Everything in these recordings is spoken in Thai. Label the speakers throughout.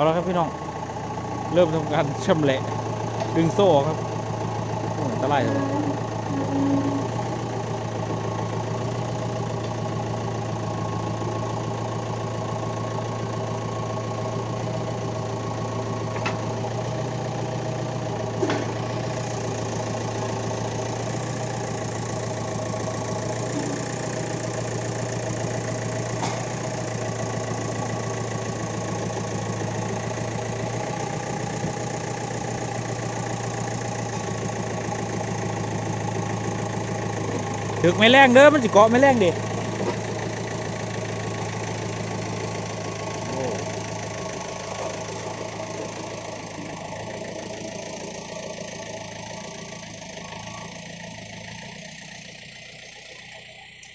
Speaker 1: เอาแล้วครับพี่น้อง เริ่มทำการชำแหละ ดึงโซ่ครับอันตรายเลย ถึกไม่แรงเด้อมันสิเกาะไม่แรงดิโอ้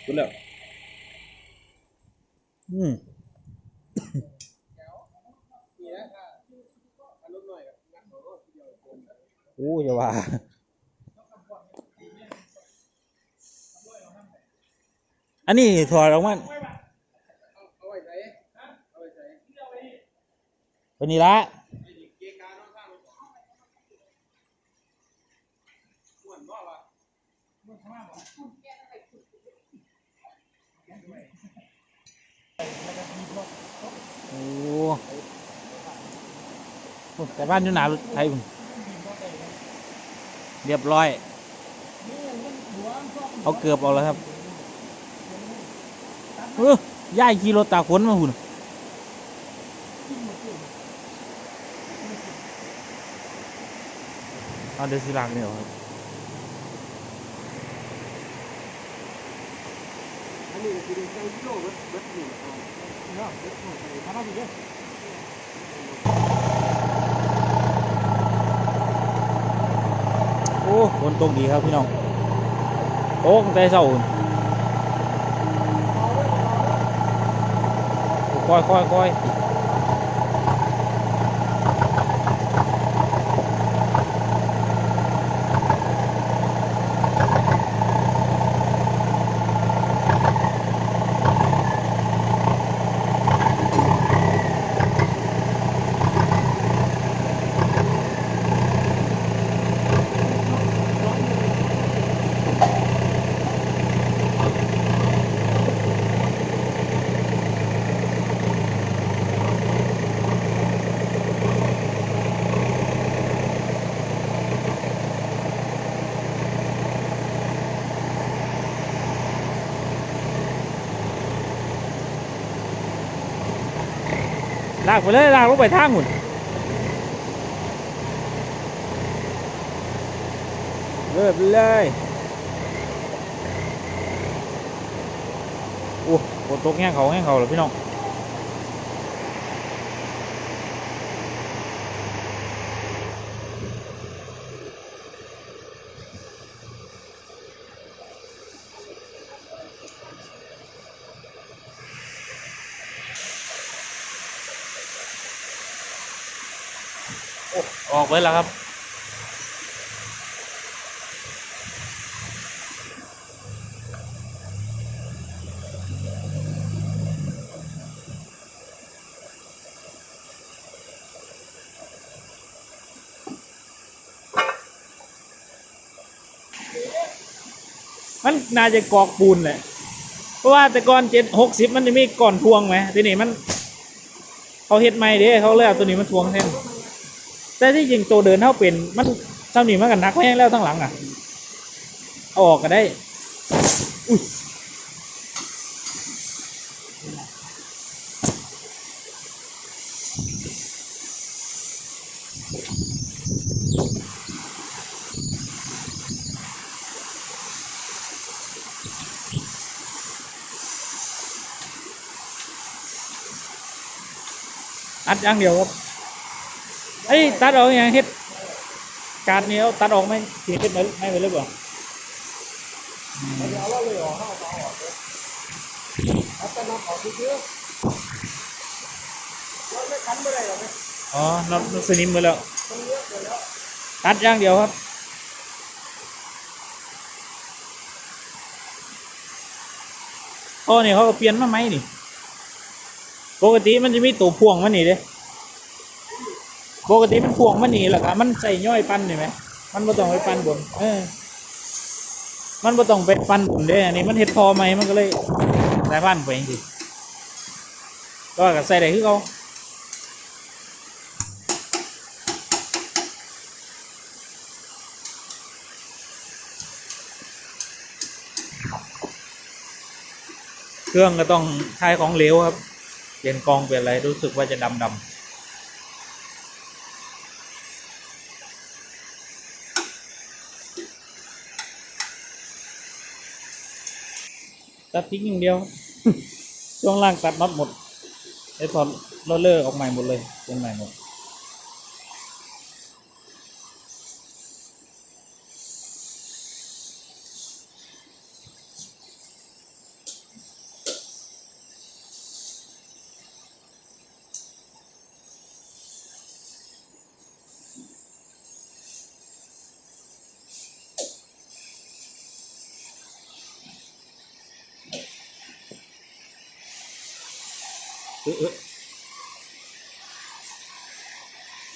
Speaker 1: คุณแล้วอืมโอ้อย่าว่า อันนี้ถอดออกมาวันนี้ละโอ้โหแต่บ้านอยู่หนารถไทยเรียบร้อย เอาเกือบเอาแล้วครับ เออย่ายขี่รถตากฝนมาหุ่นเอาเดี๋ยวสิลากเนี่ยครับ
Speaker 2: อันนี้คือเจ้ากิโลเบิดเบิดหนึ่งเอาเนาะเบิดหนึ่งใส่พาราดีเด้อ
Speaker 1: โอ้ฝนตกดีครับพี่น้องโอ้ตั้งแต่เช้า หุ่นค่ ลากไปเลยลากลงไปทางหุ่นเลิไปเลยโอ้ฝนตกแง่เขาแง่เขาเหรอพี่น้อง ออกไปแล้วครับ มันน่าจะกอกปูนแหละ เพราะว่าแต่ก่อนเจ็ดหกสิบมันจะมีก่อนทวงไหมทีนี้มัน เขาเฮ็ดใหม่เด้เขาเลยเอาตัวนี้มาทวงแทน แต่ที่จริงตัวเดินเท่าเป็นมันซ้ำนี่มันกันนักแม่งแล้วทั้งหลังอะเอาออกก็ได้อุ๊ยอัดอย่างเดียวครับ อ้ยตัดออกอย่างเฮ็ดการนี้เอาตัดออกไหมทีเฮ็ดไม่ไม่ไปเลยบ่
Speaker 2: อ๋อน็อ
Speaker 1: ตน็อตสนิมไปแล้ว
Speaker 2: มันเยอะเกินแล้ว
Speaker 1: ตัดอย่างเดียวครับโอ๋อนี่เขาก็เปลี่ยนมาไหมนี่ ปกติมันจะมีตัวพ่วงมันนี่เด้ ปกติมันพวงมันหนีแหละครับมันใส่ย่อยปั้นนี่ไหมมันบ่ต้องไปปั้นบนเออ มันบ่ต้องไปปั้นบนเด้อันนี้มันเห็ดพอไหมมันก็เลยใส่ปั้นไปจริงๆก็ก็ใส่ได้คือเขาเครื่องก็ต้องใช้ของเหลวครับเปลี่ยนกองเปลี่ยนอะไรรู้สึกว่าจะดำดำ ตัดทิ้งอย่างเดียว ช่วงล่างตัดน็อตหมดไอ้ถอดโรลเลอร์ออกใหม่หมดเลยเป็นใหม่หมด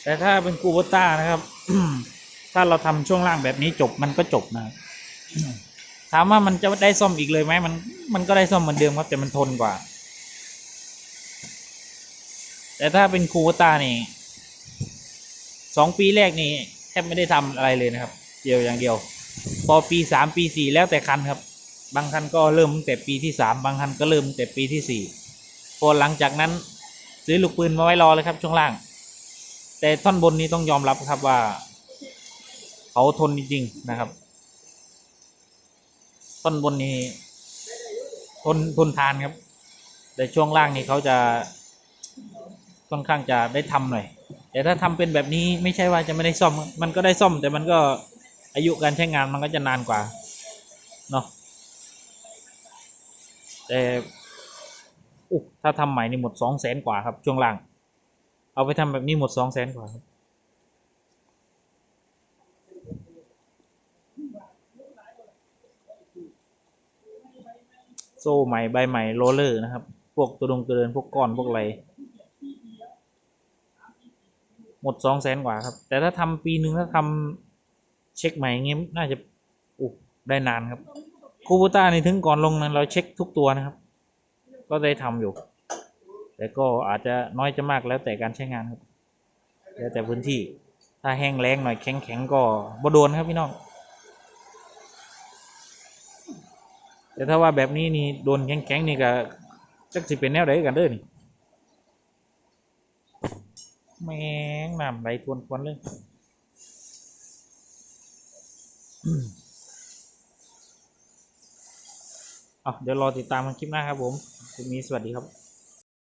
Speaker 1: แต่ถ้าเป็นกูโบต้านะครับ ถ้าเราทำช่วงล่างแบบนี้จบมันก็จบนะถามว่ามันจะได้ซ่อมอีกเลยไหมมัน มันก็ได้ซ่อมเหมือนเดิมครับแต่มันทนกว่า แต่ถ้าเป็นคูโบต้านี่สองปีแรกนี่แทบไม่ได้ทำอะไรเลยนะครับ เดียวอย่างเดียว พอปีสามปีสี่แล้วแต่คันครับ บางคันก็เริ่มแต่ปีที่สามบางคันก็เริ่มแต่ปีที่สี่ พอหลังจากนั้นซื้อลูกปืนมาไว้รอเลยครับ ช่วงล่าง แต่ท่อนบนนี้ต้องยอมรับครับว่าเขาทนจริงๆนะครับ ท่อนบนนี้ ทนทนทานครับ แต่ช่วงล่างนี่เขาจะค่อนข้างจะได้ทำหน่อย แต่ถ้าทำเป็นแบบนี้ไม่ใช่ว่าจะไม่ได้ซ่อม มันก็ได้ซ่อม แต่มันก็อายุการใช้งานมันก็จะนานกว่า เนาะแต่ อุ๊ถ้าทำใหม่นี่หมดสองแสนกว่าครับ ช่วงล่างเอาไปทำแบบนี้หมดสองแสนกว่าครับโซ่ใหม่ใบใหม่โรเลอร์นะครับ พวกตัวดงตัวเดินพวกก้อนพวกอะไรหมดสองแสนกว่าครับ แต่ถ้าทำปีหนึ่งถ้าทำเช็คใหม่เงี้ยน่าจะอุได้นานครับคูบูต้านี่ถึงก่อนลงนั้นเราเช็คทุกตัวนะครับ ก็ได้ทำอยู่ แต่ก็อาจจะน้อยจะมากแล้วแต่การใช้งานครับ แล้วแต่พื้นที่ ถ้าแห้งแล้งหน่อยแข็งแข็งก็บ่โดนครับพี่น้อง แต่ถ้าว่าแบบนี้นี่โดนแข็งแข็งนี่ก็จักสิเป็นแนวใดกันเด้อนี่แมงน้ำไหลทวนควนเลยเดี๋ยวรอติดตามคลิปหน้าครับผม คุณมีสวัสดีครับ